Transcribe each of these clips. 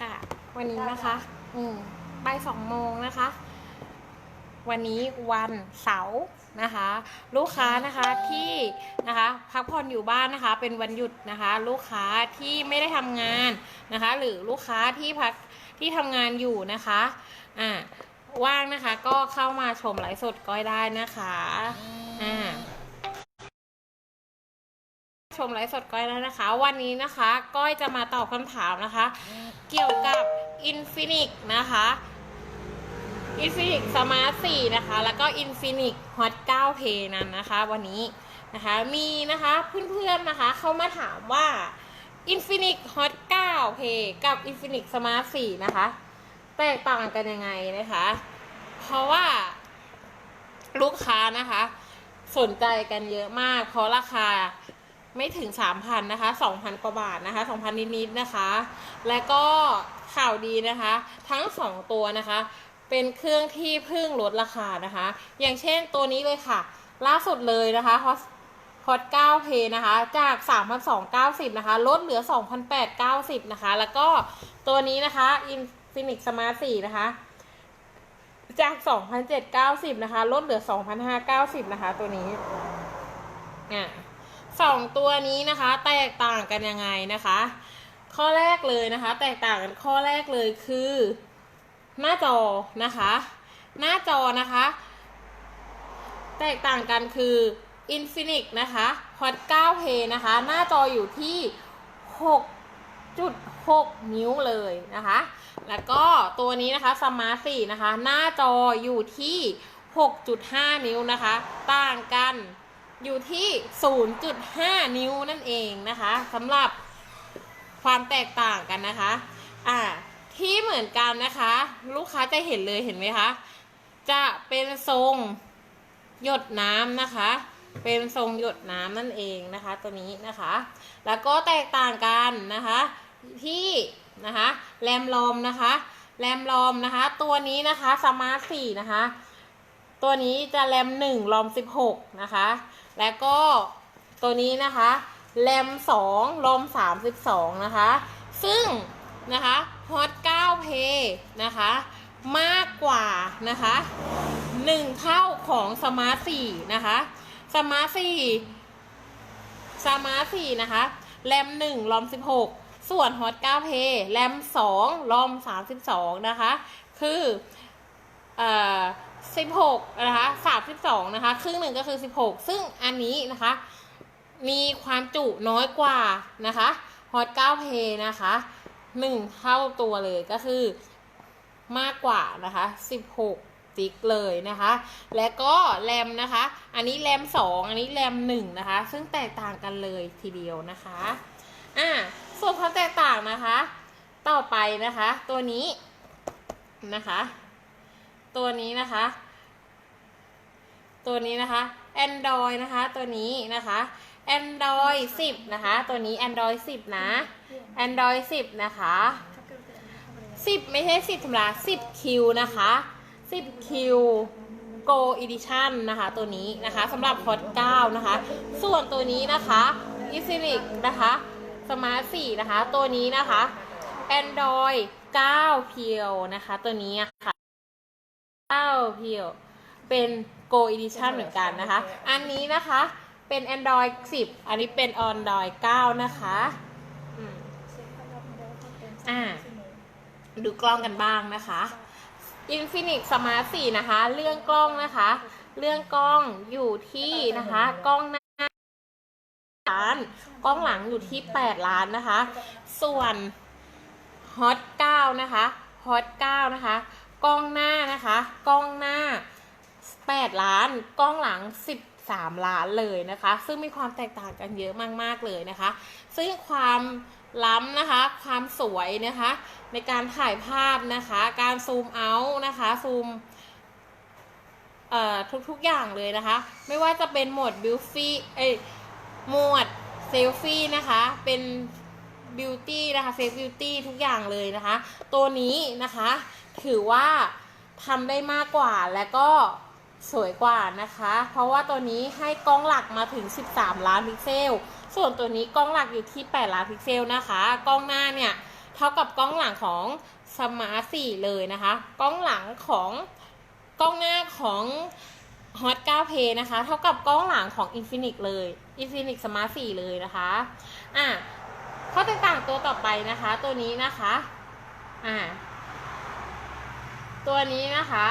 ค่ะ วันนี้นะคะ อืมบ่ายสองโมงนะคะ วันนี้วันเสาร์นะคะ ลูกค้านะคะที่นะคะพักผ่อนอยู่บ้านนะคะ เป็นวันหยุดนะคะ ลูกค้าที่ไม่ได้ทำงานนะคะ หรือลูกค้าที่พักที่ทำงานอยู่นะคะอ่าว่างนะคะก็เข้ามาชมไลฟ์สดก้อยได้นะคะ ชมไลฟ์สดก้อยแล้วนะคะ วันนี้นะคะก้อยจะมาตอบคำถามนะคะ เกี่ยวกับ Infinix นะคะ Infinix Smart 4 นะคะ แล้วก็ Infinix Hot 9P นั้นนะคะ วันนี้นะคะมีนะคะเพื่อนๆนะคะเข้ามาถามว่า Infinix Hot 9P กับ Infinix Smart 4 นะคะ แตกต่างกันยังไงนะคะ เพราะว่าลูกค้านะคะสนใจกันเยอะมาก เพราะราคา ไม่ถึง 3,000นะคะ 2,000 กว่าบาทนะคะ 2,000 นิดๆนะคะ และก็ข่าวดีนะคะ ทั้ง 2 ตัวนะคะ เป็นเครื่องที่เพิ่งลดราคานะคะ อย่างเช่นตัวนี้เลยค่ะ ล่าสุดเลยนะคะ Hot Hot 9 Play นะคะ จาก 3,290 นะคะ ลดเหลือ 2,890 นะคะ แล้วก็ตัวนี้นะคะ Infinix Smart 4 นะคะ จาก 2,790 นะคะ ลดเหลือ 2,590 นะคะ ตัวนี้อะ สองตัวนี้นะคะ แตกต่างกันยังไงนะคะ ข้อแรกเลยนะคะ แตกต่างกันข้อแรกเลยคือ หน้าจอนะคะ หน้าจอนะคะ แตกต่างกันคือ Infinix นะคะ Hot 9 p นะคะ หน้าจออยู่ที่ 6.6 นิ้วเลยนะคะ แล้วก็ตัวนี้นะคะ Smart 4 นะคะ หน้าจออยู่ที่ 6.5 นิ้วนะคะ ต่างกัน อยู่ที่ 0.5 นิ้วนั่นเองนะคะสำหรับความแตกต่างกันนะคะ อ่า ที่เหมือนกันนะคะ ลูกค้าจะเห็นเลยเห็นไหมคะ จะเป็นทรงหยดน้ำนะคะ เป็นทรงหยดน้ำนั่นเองนะคะ ตัวนี้นะคะ แล้วก็แตกต่างกันนะคะ ที่นะคะแรมลอมนะคะ แรมลอมนะคะ ตัวนี้นะคะสมาร์ทสี่นะคะ ตัวนี้จะแรมหนึ่งลอมสิบหกนะคะ แล้วก็ตัวนี้นะคะแรมสองลอมสามสิบสองนะคะ ซึ่งนะคะฮอต9เพนะคะ มากกว่านะคะหนึ่งเท่าของสมาร์ท4นะคะสมาร์ท4สมาร์ท4นะคะแรม1ลอม16 ส่วนฮอต9เพแรม2ลอม32 นะคะ คือ 16นะคะ32นะคะครึ่งหนึ่งก็คือ 16 ซึ่งอันนี้นะคะ มีความจุน้อยกว่านะคะฮอต9เพนะคะหนึ่งเท่าตัวเลยก็คือมากกว่านะคะ 16 จิกเลยนะคะ และก็แรมนะคะ อันนี้แรม 2 อันนี้แรม 1 นะคะ ซึ่งแตกต่างกันเลยทีเดียวนะคะอ่าส่วนความแตกต่างนะคะ ต่อไปนะคะ ตัวนี้นะคะ ตัวนี้นะคะ ตัวนี้นะคะ Android นะคะ ตัวนี้นะคะ Android 10 นะคะ ตัวนี้ Android 10 นะ Android 10 นะคะ 10 ไม่ใช่ 10ธรรมดา10 Q นะคะ 10 Q Go Edition นะคะ ตัวนี้นะคะสำหรับ Hot 9นะคะ ส่วนตัวนี้นะคะ Infinix นะคะ Smart 4นะคะ ตัวนี้นะคะ Android 9 p u นะคะ ตัวนี้อะค่ะ9 p u เป็น Go Edition เหมือนกันนะคะ อันนี้นะคะเป็น Android 10 อันนี้เป็น Android 9 นะคะอ่าดูกล้องกันบ้างนะคะ Infinix Smart 4 นะคะ เรื่องกล้องนะคะ เรื่องกล้องอยู่ที่นะคะ กล้องหน้าล้าน กล้องหลังอยู่ที่ 8 ล้านนะคะ ส่วน Hot 9 นะคะ Hot 9 นะคะ กล้องหน้านะคะ กล้องหน้า 8 ล้าน กล้องหลัง 13 ล้านเลยนะคะ ซึ่งมีความแตกต่างกันเยอะมาก ๆ เลยนะคะ ซึ่งความล้ำนะคะ ความสวยนะคะ ในการถ่ายภาพนะคะ การซูมเอาท์นะคะ ซูมทุกๆอย่างเลยนะคะ ไม่ว่าจะเป็นโหมดบิวฟี่เอ้ยโหมดเซลฟี่นะคะ เป็นบิวตี้นะคะเซฟบิวตี้ทุกอย่างเลยนะคะ ตัวนี้นะคะ ถือว่าทำได้มากกว่าและก็ สวยกว่านะคะ เพราะว่าตัวนี้ให้กล้องหลักมาถึง 13 ล้านพิกเซล ส่วนตัวนี้กล้องหลักอยู่ที่ 8 ล้านพิกเซลนะคะ กล้องหน้าเนี่ยเท่ากับกล้องหลังของสมาร์ทสี่เลยนะคะ กล้องหลังของกล้องหน้าของ Hot 9P นะคะ เท่ากับกล้องหลังของ Infinix เลย Infinix Smart 4 เลยนะคะ อะข้อแตกต่างตัวต่อไปนะคะ ตัวนี้นะคะ อ่าตัวนี้นะคะ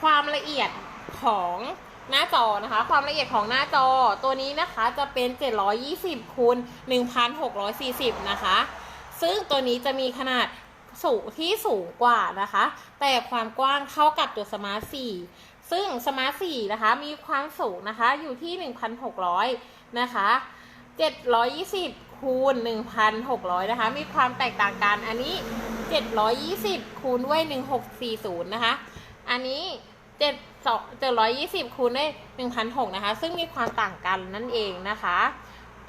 ความละเอียดของหน้าจอนะคะ ความละเอียดของหน้าจอตัวนี้นะคะจะเป็น 720คูณ1640 นะคะ ซึ่งตัวนี้จะมีขนาดสูงที่สูงกว่านะคะ แต่ความกว้างเท่ากับตัวสมาร์ท4ซึ่งสมาร์ท4นะคะ มีความสูงนะคะอยู่ที่ 1,600 นะคะ 720 คูณ 1,600 นะคะ มีความแตกต่างกันอันนี้ 720 คูณด้วย 1640 นะคะ อันนี้ 7 720 คูณด้วย1,600 นะคะ ซึ่งมีความต่างกันนั่นเองนะคะ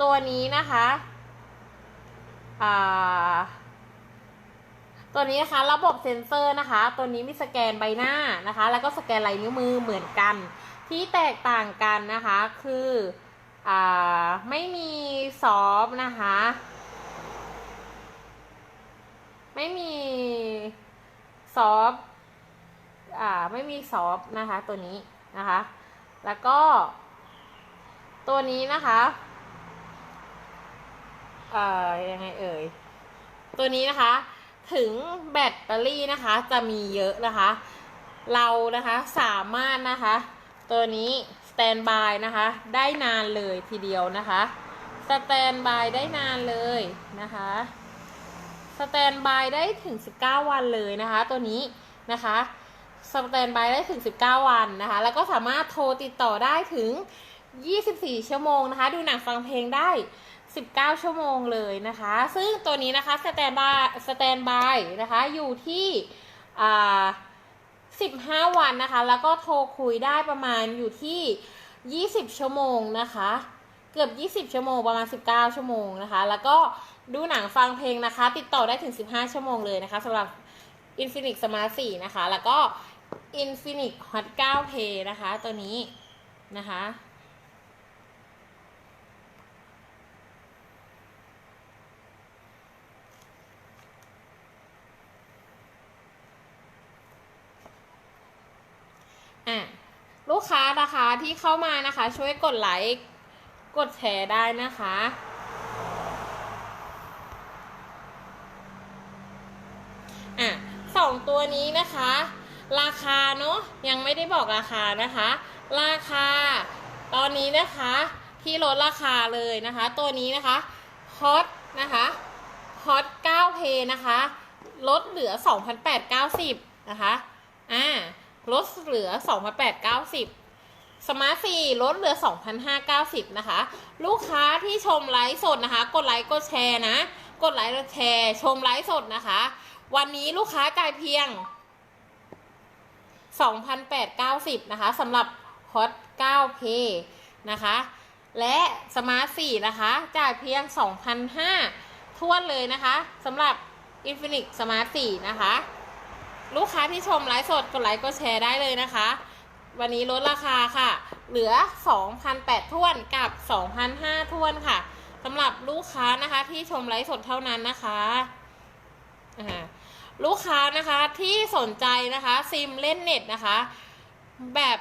ตัวนี้นะคะตัวนี้นะคะระบบเซ็นเซอร์นะคะ ตัวนี้มีสแกนใบหน้านะคะ แล้วก็สแกนลายนิ้วมือเหมือนกัน ที่แตกต่างกันนะคะคือ ไม่มีซอฟต์นะคะ ไม่มีซอฟต์อ่าไม่มีซอฟต์นะคะตัวนี้นะคะ แล้วก็ ตัวนี้นะคะเอ่อยังไงเอ่ย ตัวนี้นะคะ ถึงแบตเตอรี่นะคะจะมีเยอะนะคะ เรานะคะสามารถนะคะ ตัวนี้ แตนบายนะคะ ได้นานเลยทีเดียวนะคะ สแตนบายได้นานเลยนะคะ สแตนบายได้ถึง 19 วันเลยนะคะ ตัวนี้นะคะสแตนบายได้ถึง 19 วันนะคะ แล้วก็สามารถโทรติดต่อได้ถึง 24 ชั่วโมงนะคะ ดูหนังฟังเพลงได้ 19 ชั่วโมงเลยนะคะ ซึ่งตัวนี้นะคะสแตนบายสแตนบายนะคะอยู่ที่อ่า 15 วันนะคะ แล้วก็โทรคุยได้ประมาณอยู่ที่ 20 ชั่วโมงนะคะ เกือบ 20 ชั่วโมงประมาณ 19 ชั่วโมงนะคะ แล้วก็ดูหนังฟังเพลงนะคะ ติดต่อได้ถึง 15 ชั่วโมงเลยนะคะสำหรับ Infinix Smart 4 นะคะ แล้วก็ Infinix Hot 9 Play นะคะ ตัวนี้นะคะ อะลูกค้านะคะที่เข้ามานะคะ ช่วยกดไลค์กดแชร์ได้นะคะอะสองตัวนี้นะคะ ราคาเนาะยังไม่ได้บอกราคานะคะ ราคา ตอนนี้นะคะที่ลดราคาเลยนะคะ ตัวนี้นะคะฮอตนะคะฮอต 9P นะคะ ลดเหลือ 2,890 นะคะ อ่า ลดเหลือ 2,890 สมาร์ทซีลดเหลือ 2,590 นะคะ ลูกค้าที่ชมไลฟ์สดนะคะ กดไลค์กดแชร์นะ กดไลค์กดแชร์ ชมไลฟ์สดนะคะ วันนี้ลูกค้าจ่ายเพียง 2,890 นะคะสำหรับ Hot 9 p นะคะ และสมาร์ท4นะคะ จ่ายเพียง 2,500ทวนเลยนะคะสำหรับ Infinix Smart 4 นะคะ ลูกค้าที่ชมไลฟ์สดกดไลค์กดแชร์ได้เลยนะคะ วันนี้ลดราคาค่ะ เหลือ 2,008ท้วนกับ2,005ท้วนค่ะสำหรับลูกค้านะคะที่ชมไลฟ์สดเท่านั้นนะคะลูกค้านะคะที่สนใจนะคะซิมเล่นเน็ตนะคะ แบบ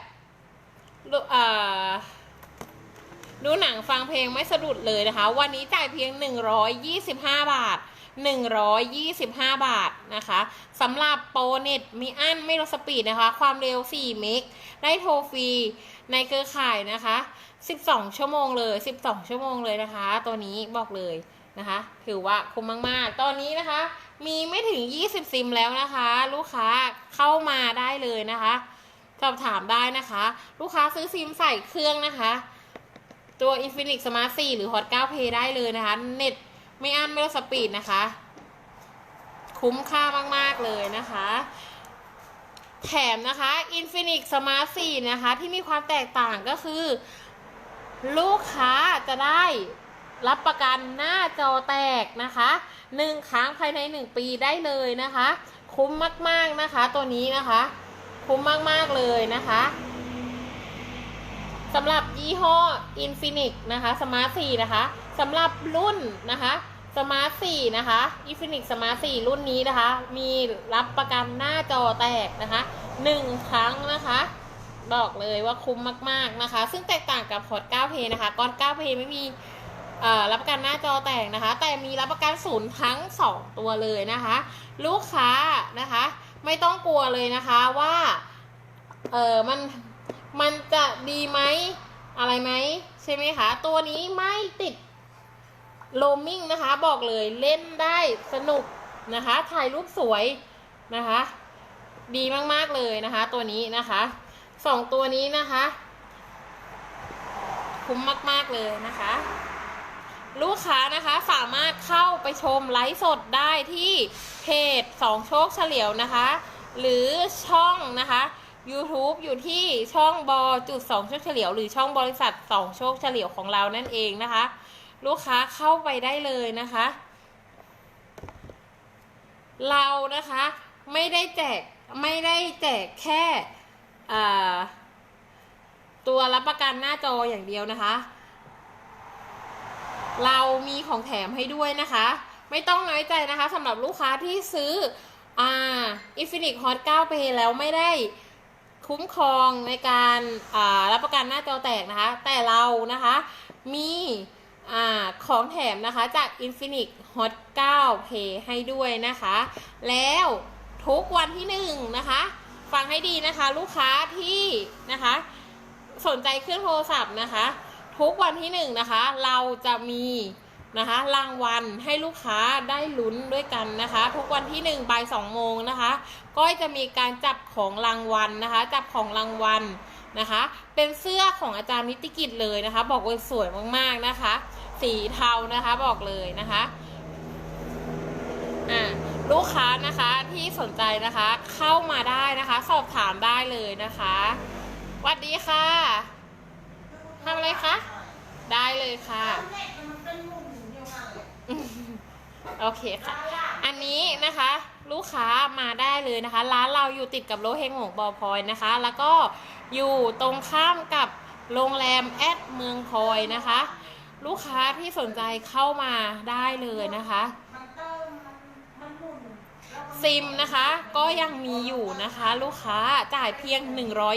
ดูหนังฟังเพลงไม่สะดุดเลยนะคะ วันนี้จ่ายเพียง 125 บาท 125 บาทนะคะสำหรับโปรเน็ตมีอันไม่ลดสปีดนะคะ ความเร็ว 4 เมก ได้โทรฟรีในเครือข่ายนะคะ 12 ชั่วโมงเลย 12 ชั่วโมงเลยนะคะ ตัวนี้บอกเลยนะคะ ถือว่าคุ้มมาก ๆ ตอนนี้นะคะ มีไม่ถึง 20 ซิมแล้วนะคะ ลูกค้าเข้ามาได้เลยนะคะสอบถามได้นะคะ ลูกค้าซื้อซิมใส่เครื่องนะคะ ตัว Infinix Smart 4 หรือ Hot 9 Play ได้เลยนะคะ เน็ต ไม่อั้นไม่ลดสปีดนะคะ คุ้มค่ามาก ๆ เลยนะคะ แถมนะคะ Infinix Smart 4 นะคะ ที่มีความแตกต่างก็คือ ลูกค้าจะได้รับประกันหน้าจอแตกนะคะหนึ่งครั้งภายในหนึ่งปีได้เลยนะคะ คุ้มมาก ๆนะคะ ตัวนี้นะคะ คุ้มมาก ๆ เลยนะคะ สำหรับยี่ห้อ Infinix นะคะ Smart 4นะคะสำหรับรุ่นนะคะ Smart 4นะคะ Infinix Smart 4รุ่นนี้นะคะ มีรับประกันหน้าจอแตกนะคะหนึ่งครั้งนะคะ บอกเลยว่าคุ้มมากๆนะคะ ซึ่งแตกต่างกับพอร์ต 9P นะคะก้อน 9P ไม่มีรับประกันหน้าจอแตกนะคะ แต่มีรับประกันศูนย์ทั้ง 2 ตัวเลยนะคะ ลูกค้านะคะ ไม่ต้องกลัวเลยนะคะว่าเออมัน มันจะดีไหมอะไรไหมใช่ไหมคะ ตัวนี้ไม่ติดโลมิ่งนะคะ บอกเลยเล่นได้สนุกนะคะ ถ่ายรูปสวยนะคะ ดีมากๆเลยนะคะ ตัวนี้นะคะสองตัวนี้นะคะ คุ้มมากๆเลยนะคะ ลูกค้านะคะสามารถเข้าไปชมไลฟ์สดได้ที่เพจสองโชคเฉลียวนะคะ หรือช่องนะคะ YouTube อยู่ที่ช่องบอจุดสองโชคเฉลียว หรือช่องบริษัทสองโชคเฉลียวของเรานั่นเองนะคะ ลูกค้าเข้าไปได้เลยนะคะ เรานะคะไม่ได้แจกไม่ได้แจกแค่ตัวรับประกันหน้าจออย่างเดียวนะคะ เรามีของแถมให้ด้วยนะคะ ไม่ต้องน้อยใจนะคะสำหรับลูกค้าที่ซื้ออ่า Infinix Hot 9 Pay แล้วไม่ได้ คุ้มครองในการรับประกันหน้าจอแตกนะคะ แต่เรานะคะ มีอของแถมนะคะจาก Infinix Hot 9 Pay ให้ด้วยนะคะ แล้วทุกวันที่หนึ่งนะคะ ฟังให้ดีนะคะ ลูกค้าที่นะคะ สนใจเครื่องโทรศัพท์นะคะ ทุกวันที่หนึ่งนะคะ เราจะมี นะคะรางวัลให้ลูกค้าได้ลุ้นด้วยกันนะคะ ทุกวันที่หนึ่งบ่ายสองโมงนะคะ ก็จะมีการจับของรางวัลนะคะ จับของรางวัลนะคะ เป็นเสื้อของอาจารย์นิติกิจเลยนะคะ บอกว่าสวยมากๆนะคะ สีเทานะคะบอกเลยนะคะอ่าลูกค้านะคะที่สนใจนะคะเข้ามาได้นะคะ สอบถามได้เลยนะคะสวัสดีค่ะทำอะไรคะได้เลยค่ะ โอเคค่ะ อันนี้นะคะ ลูกค้ามาได้เลยนะคะ ร้านเราอยู่ติดกับโลเฮงหงบอพลอยนะคะ แล้วก็อยู่ตรงข้ามกับโรงแรมแอดเมืองพอยนะคะ ลูกค้าที่สนใจเข้ามาได้เลยนะคะ ซิมนะคะก็ยังมีอยู่นะคะ ลูกค้าจ่ายเพียง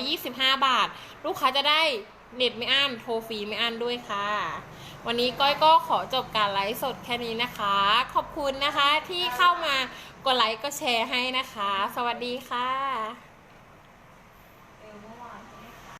125 บาท ลูกค้าจะได้เน็ตไม่อั้นโทรฟรีไม่อั้นด้วยค่ะ วันนี้ก้อยก็ขอจบการไลฟ์สดแค่นี้นะคะ ขอบคุณนะคะที่เข้ามากดไลค์ก็แชร์ให้นะคะ สวัสดีค่ะ